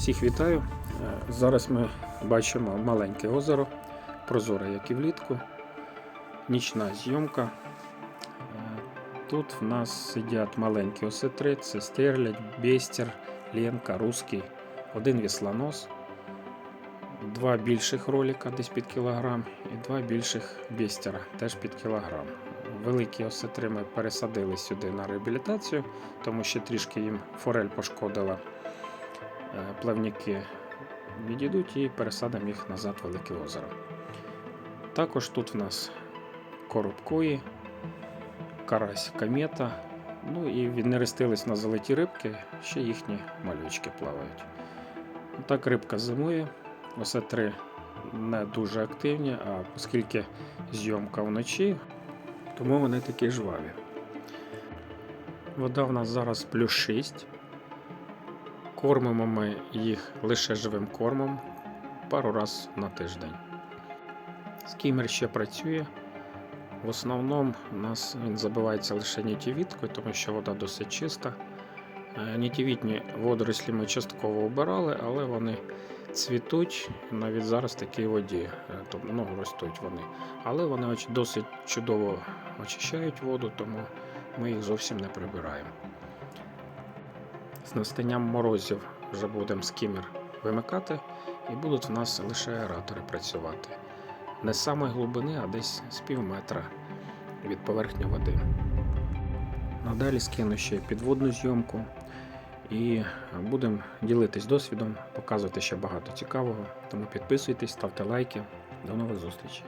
Всіх вітаю. Е, Зараз ми бачимо маленьке озеро, прозоре, як і влітку. Нічна зйомка. Е, Тут в нас сидять маленькі осетри, це стерлядь, бестер, ленка, русський, один віслонос, два більших ролика десь під кілограм і два більших бестера теж під кілограм. Великі осетри ми пересадили сюди на реабілітацію, тому що трішки їм форель пошкодила плавники відійдуть і пересадимо їх назад в Велике озеро. Також тут в нас коробкої, карась комета. Ну і віднерестились на золоті рибки, ще їхні малючки плавають. Так рибка зимує. Оце три не дуже активні, а оскільки зйомка вночі, тому вони такі жваві. Вода в нас зараз плюс 6. Кормимо ми їх лише живим кормом пару раз на тиждень. Скімер ще працює. В основному у нас він забивається лише нітівіткою, тому що вода досить чиста. Е, Нітівітні водорослі ми частково обирали, але вони цвітуть навіть зараз в такій воді, тобто ну, ростуть вони. Але вони досить чудово очищають воду, тому ми їх зовсім не прибираємо. З настанням морозів вже будемо скімер вимикати, і будуть в нас лише аератори працювати. Не з самої глибини, а десь з пів метра від поверхні води. Надалі скину ще підводну зйомку і будемо ділитись досвідом, показувати ще багато цікавого. Тому підписуйтесь, ставте лайки. До нових зустрічей!